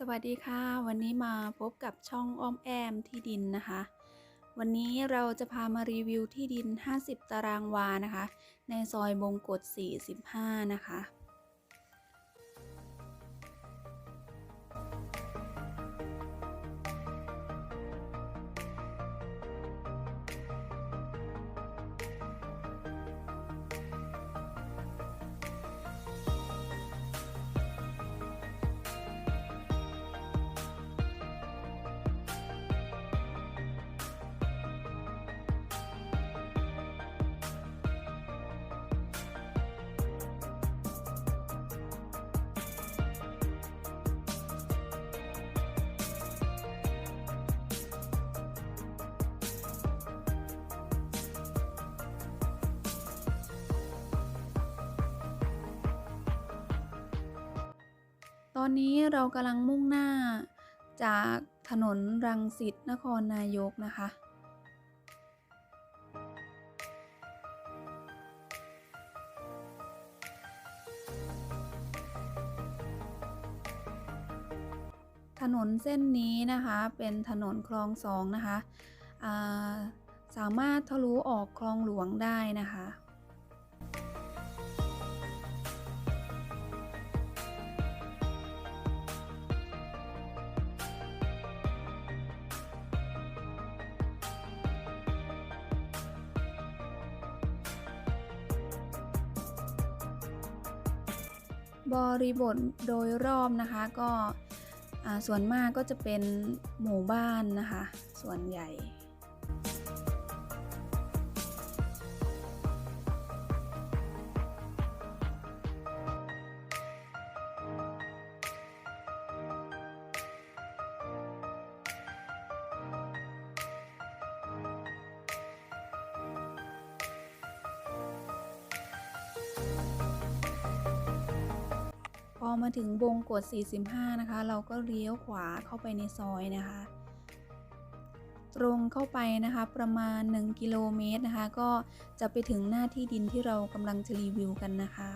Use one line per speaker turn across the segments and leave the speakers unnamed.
สวัสดีค่ะ วันนี้มาพบกับช่องอ้อมแอมที่ดินนะคะ วันนี้เราจะพามารีวิวที่ดิน 50 ตารางวานะคะ ในซอยบงกฎ45 นะคะ ตอนนี้เรากำลังมุ่งหน้าจากถนนรังสิตนครนายกนะคะถนนเส้นนี้นะคะเป็นถนนคลองสองนะคะาสามารถทะลุออกคลองหลวงได้นะคะ บริบทโดยรอบนะคะก็ส่วนมากก็จะเป็นหมู่บ้านนะคะ ส่วนใหญ่ มาถึงบงกด 45 นะคะ เราก็เลี้ยวขวาเข้าไปในซอยนะคะ ตรงเข้าไปนะคะประมาณ 1 กิโลเมตรนะคะ ก็จะไปถึงหน้าที่ดินที่เรากำลังจะรีวิวกันนะคะ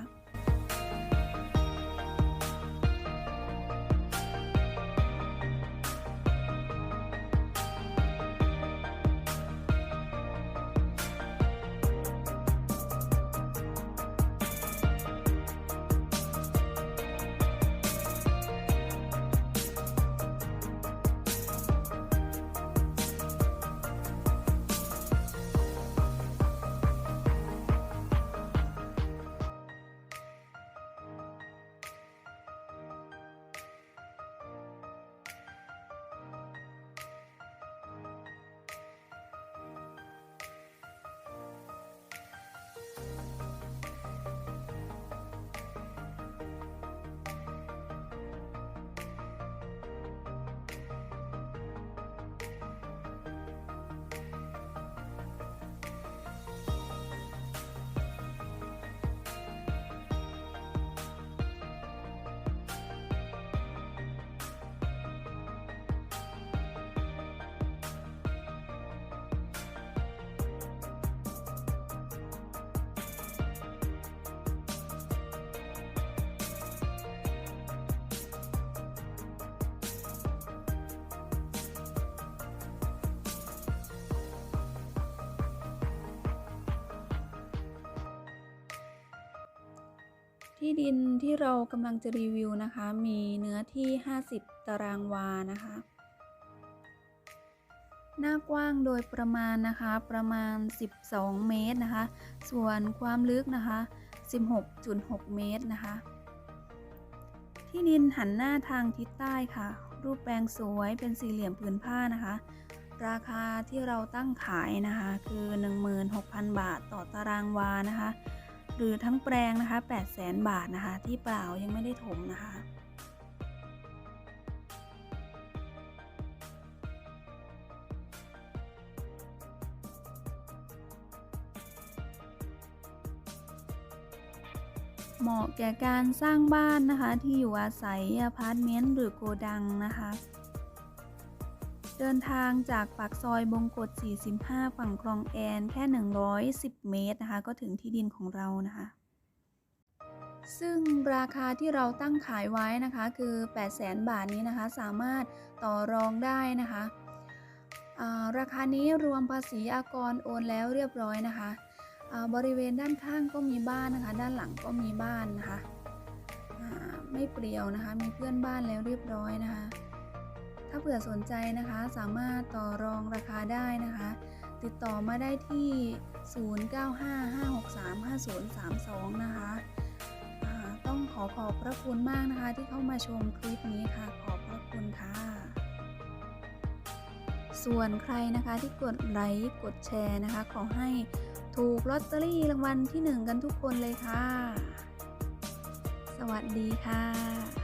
ที่ดินที่เรากำลังจะรีวิวนะคะ มีเนื้อที่ 50 ตารางวานะคะ หน้ากว้างโดยประมาณนะคะ ประมาณ 12 เมตรนะคะ ส่วนความลึกนะคะ 16.6 เมตรนะคะ ที่ดินหันหน้าทางทิศใต้ค่ะ รูปแปลงสวยเป็นสี่เหลี่ยมผืนผ้านะคะ ราคาที่เราตั้งขายนะคะ คือ 16,000 บาทต่อตารางวานะคะ หรือทั้งแปลงนะคะ800,000 บาทนะคะ ที่เปล่ายังไม่ได้ถมนะคะเหมาะแก่การสร้างบ้านนะคะที่อยู่อาศัยอพาร์ตเมนต์หรือโกดังนะคะ เดินทางจากปากซอยบงกฎ 45 ฝั่งคลองแอนแค่ 110 เมตรนะคะ ก็ถึงที่ดินของเรานะคะ ซึ่งราคาที่เราตั้งขายไว้นะคะคือ 800,000 บาทนี้นะคะ สามารถต่อรองได้นะคะาราคานี้รวมภาษีอากรโอนแล้วเรียบร้อยนะคะ บริเวณด้านข้างก็มีบ้านนะคะ ด้านหลังก็มีบ้านนะคะ ไม่เปลี่ยวนะคะ มีเพื่อนบ้านแล้วเรียบร้อยนะคะ ถ้าเผื่อสนใจนะคะ สามารถต่อรองราคาได้นะคะ ติดต่อมาได้ที่ 0955635032 นะคะอ่าต้องขอขอบพระคุณมากนะคะ ที่เข้ามาชมคลิปนี้ค่ะ ขอบพระคุณค่ะ ส่วนใครนะคะที่กดไลค์กดแชร์นะคะ ขอให้ถูกลอตเตอรี่รางวัลที่หนึ่งกันทุกคนเลยค่ะ สวัสดีค่ะ